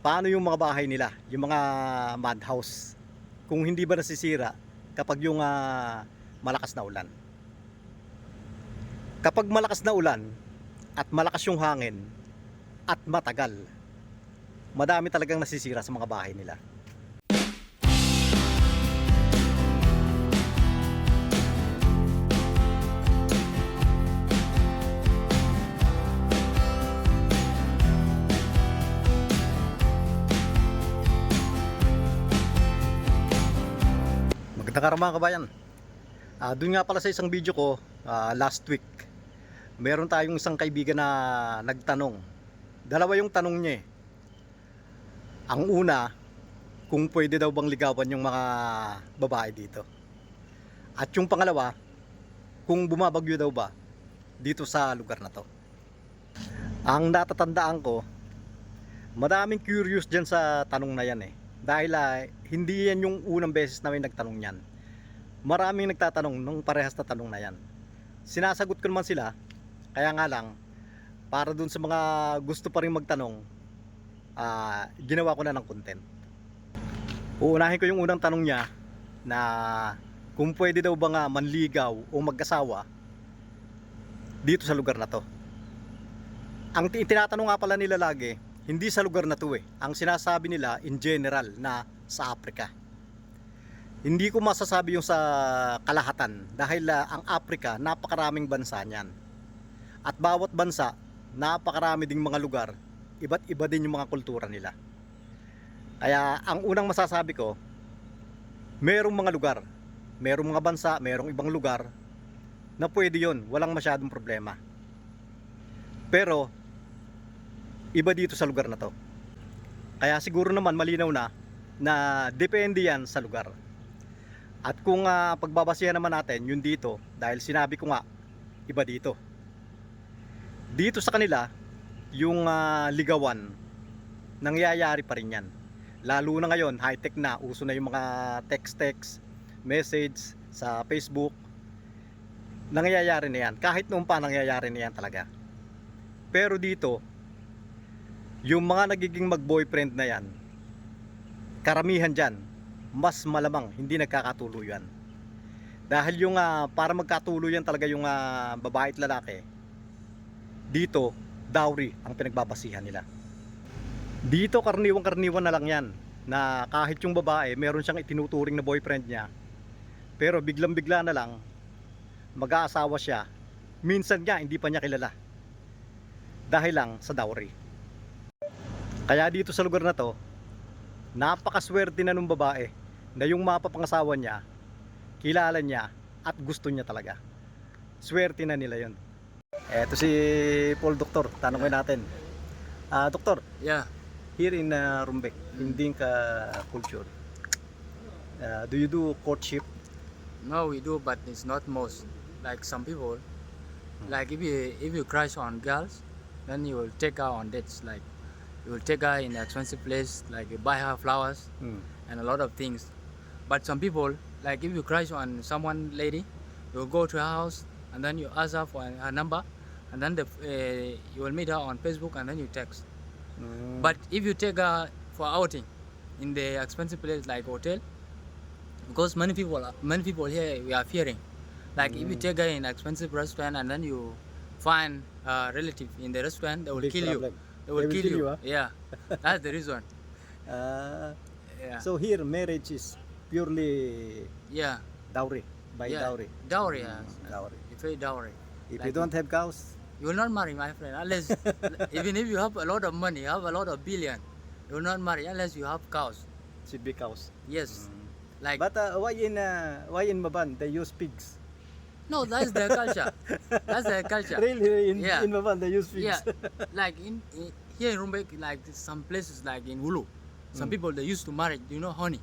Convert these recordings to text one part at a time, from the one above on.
paano yung mga bahay nila, yung mga mud house. Kung hindi ba nasisira kapag yung ah, malakas na ulan. Kapag malakas na ulan at malakas yung hangin at matagal, madami talagang nasisira sa mga bahay nila. Mga kabayan. Ah, doon nga pala sa isang video ko ah, last week. Meron tayong isang kaibigan na nagtanong. Dalawa yung tanong niya eh. Ang una, kung pwede daw bang ligawan yung mga babae dito. At yung pangalawa, kung bumabagyo daw ba dito sa lugar na to. Ang natatandaan ko, madaming curious dyan sa tanong na yan eh. Dahil ah, hindi yan yung unang beses na may nagtanong yan. Maraming nagtatanong nung parehas na tanong na yan. Sinasagot ko naman sila, kaya nga lang, para dun sa mga gusto pa rin magtanong, ah, ginawa ko na ng content. Uunahin ko yung unang tanong niya na kung pwede daw ba nga manligaw o mag-asawa dito sa lugar na to. Ang ti- tinatanong nga pala nila lagi, hindi sa lugar na to eh. Ang sinasabi nila in general na sa Africa. Hindi ko masasabi yung sa kalahatan dahil ah, ang Africa napakaraming bansa niyan. At bawat bansa, napakarami ding mga lugar, iba't iba din yung mga kultura nila. Kaya ang unang masasabi ko, merong mga lugar, merong mga bansa, merong ibang lugar na pwede yon, walang masyadong problema. Pero iba dito sa lugar na to. Kaya siguro naman malinaw na na depende yan sa lugar. At kung ah, pagbabasihan naman natin yun dito dahil sinabi ko nga iba dito. Dito sa kanila yung ah, ligawan nangyayari pa rin yan. Lalo na ngayon high-tech na, uso na yung mga text-text, message sa Facebook. Nangyayari na yan. Kahit noon pa nangyayari na yan talaga. Pero dito, yung mga nagiging mag-boyfriend na yan, karamihan dyan, mas malamang hindi nagkakatuluyan. Dahil yung ah, para magkatuluyan talaga yung ah, babae at lalaki, dito, dowry ang pinagbabasihan nila. Dito karniwang karniwan na lang yan na kahit yung babae meron siyang itinuturing na boyfriend niya pero biglang bigla na lang mag-aasawa siya minsan nga hindi pa niya kilala dahil lang sa dowry kaya dito sa lugar na to napakaswerte na nung babae na yung mapapangasawa niya kilala niya at gusto niya talaga swerte na nila yon eto si Paul Doktor tanongin natin ah Doktor Yeah, here in uh, Rumbek, in Dinka culture, uh, do you do courtship? no, we do, but it's not most. Like some people, like if you if you crush on girls, then you will take her on dates. Like you will take her in an expensive place, like you buy her flowers Hmm. and a lot of things. But some people, like if you crush on someone lady, you go to her house and then you ask her for her number, and then the, uh, you will meet her on Facebook and then you text. Mm. But if you take her for outing in the expensive place like hotel, because many people, many people here we are fearing, like if you Mm. take her in expensive restaurant and then you find a relative in the restaurant, they will Big kill problem. you. They will kill, you. ah? Yeah, that's the reason. Uh, Yeah, So here marriage is purely yeah, dowry, by yeah. dowry. Dowry, yeah. Mm, dowry. You pay dowry. If Like- you don't have cows, You will not marry, my friend, unless even if you have a lot of money, you have a lot of billion, you will not marry unless you have cows. should be cows. Yes, Mm. like But uh, why in uh, why in Maban they use pigs? no, that's their culture. That's their culture. Really in Yeah. in Maban they use pigs. Yeah, like in, in here in Rumbek, like some places like in Hulu, some Mm. people they used to marry. Do You know, honey.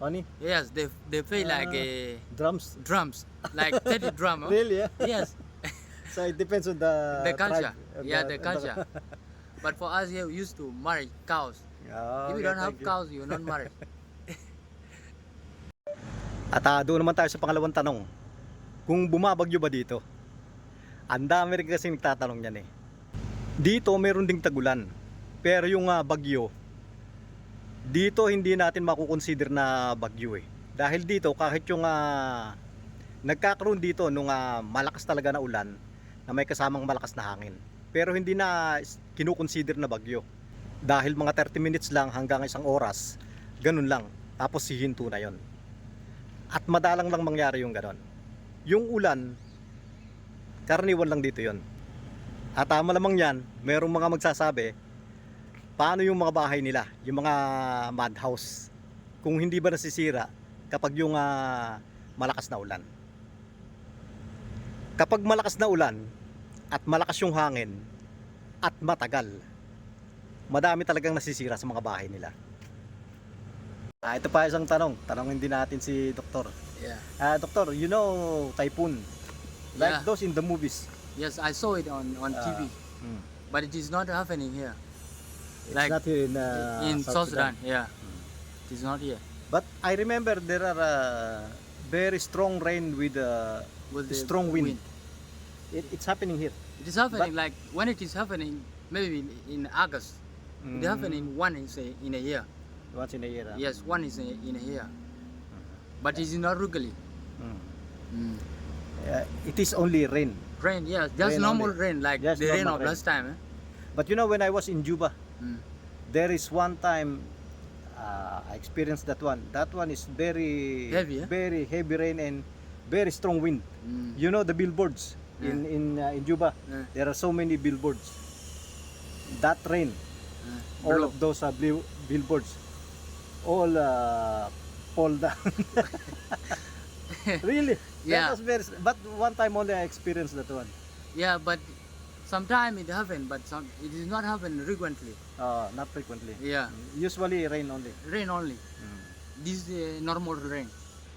Honey, Yes, they they play like Ah. a drums. drums, like thirty drum. Really? Yeah. Yes, So it depends on the the culture. tribe, uh, yeah, the culture. but for us here, we used to marry cows. Ah, if you okay, don't have you. cows, you will not marry. At ah, doon naman tayo sa pangalawang tanong. Kung bumabagyo ba dito? Ang dami rin kasi nagtatanong yan eh. Dito meron ding tagulan. Pero yung ah, bagyo, dito hindi natin makukonsider na bagyo eh. Dahil dito kahit yung ah, nagkakaroon dito nung ah, malakas talaga na ulan na may kasamang malakas na hangin. Pero hindi na kinukonsider na bagyo. Dahil mga 30 minutes lang hanggang isang oras, ganun lang. Tapos hihinto na yon. At madalang lang mangyari yung ganon. Yung ulan, karaniwan lang dito yon. At tama lamang yan, merong mga magsasabi, paano yung mga bahay nila, yung mga mud house, kung hindi ba nasisira kapag yung ah, malakas na ulan. Kapag malakas na ulan at malakas yung hangin at matagal, madami talagang nasisira sa mga bahay nila. Ah, ito pa isang tanong. Tanongin din natin si Doktor. Yeah. Ah, Doktor, you know typhoon? Like Yeah. those in the movies. Yes, I saw it on, on Ah. TV, Hmm. but it is not happening here. Like not here in, uh, in South Sudan, yeah. It is not here. But I remember there are uh, very strong rain with uh, With the strong wind. It, it's happening here. It is happening like when it is happening, maybe in, in August. It Mm. happening one is a, in a year. Once in a year. ah. Yes, one is a, in a year. But it is not regularly. Mm. Mm. Uh, it is only rain. Rain, yes, just Rain normal only. rain, like Just the rain normal of rain. last time. Eh? But you know when I was in Juba, Mm. there is one time uh, I experienced that one. That one is very Heavy, eh? very heavy rain and very strong wind. Mm. You know the billboards in in uh, in Juba. Yeah. There are so many billboards. That rain, Uh, all of those uh, bill- billboards, all uh, fall down. really? Yeah. That was very. But one time only I experienced that one. Yeah, but sometime it happen, but some it is not happen frequently. Uh, not frequently. Yeah, Usually rain only. rain only. This is uh, normal rain.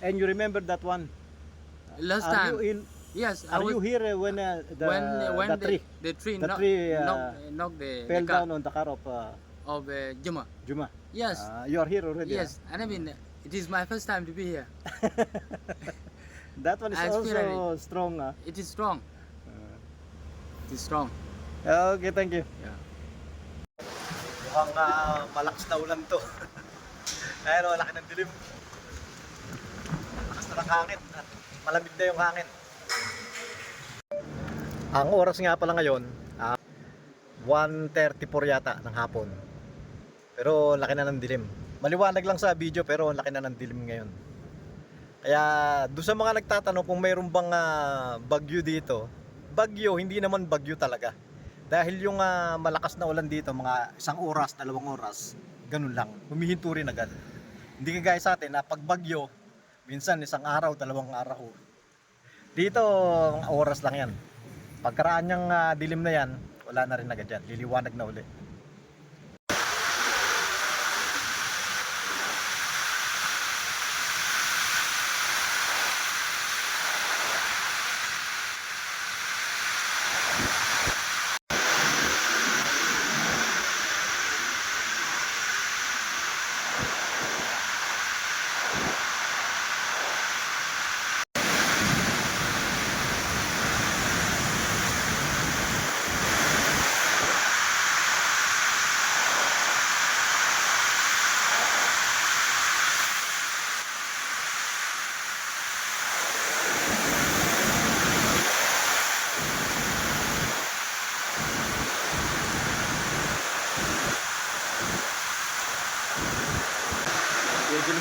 And you remember that one? Last are time, you in? yes, I Are was you here uh, when uh, the, when when the the, tree the tree, the knock, uh, knock, knock the, fell the down on the car of uh, of uh, Juma. Juma? Yes, Uh, you are here already. yes, and I mean it is my first time to be here. That one is I also strong. ah. It is strong. Is strong. Okay, thank you. Yeah. Mukhang ah, malakas na ulan to. Ayun, oh, laki ng dilim. Malakas na ng hangin. At malamig na yung hangin. Ang oras nga pala ngayon, ah, 1.34 yata ng hapon. Pero laki na ng dilim. Maliwanag lang sa video pero laki na ng dilim ngayon. Kaya doon sa mga nagtatanong kung mayroon bang ah, bagyo dito, bagyo, hindi naman bagyo talaga. Dahil yung ah, malakas na ulan dito, mga isang oras, dalawang oras, ganun lang. Humihinto rin agad. Hindi kagaya sa atin na pag bagyo, minsan isang araw, dalawang araw. Dito, oras lang yan. Pagkaraan niyang ah, dilim na yan, wala na rin agad yan. Liliwanag na uli.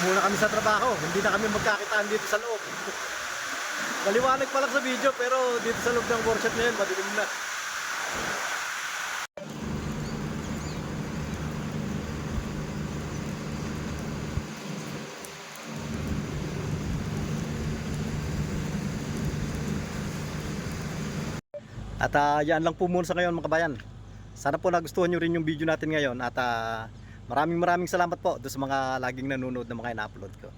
Muna kami sa trabaho. Hindi na kami magkakitaan dito sa loob. Maliwanag pa lang sa video pero dito sa loob ng workshop na yun, madilim na. At ah, yan lang po muna sa ngayon mga kabayan. Sana po nagustuhan nyo rin yung video natin ngayon at ah, maraming maraming salamat po doon sa mga laging nanonood na mga ina-upload ko.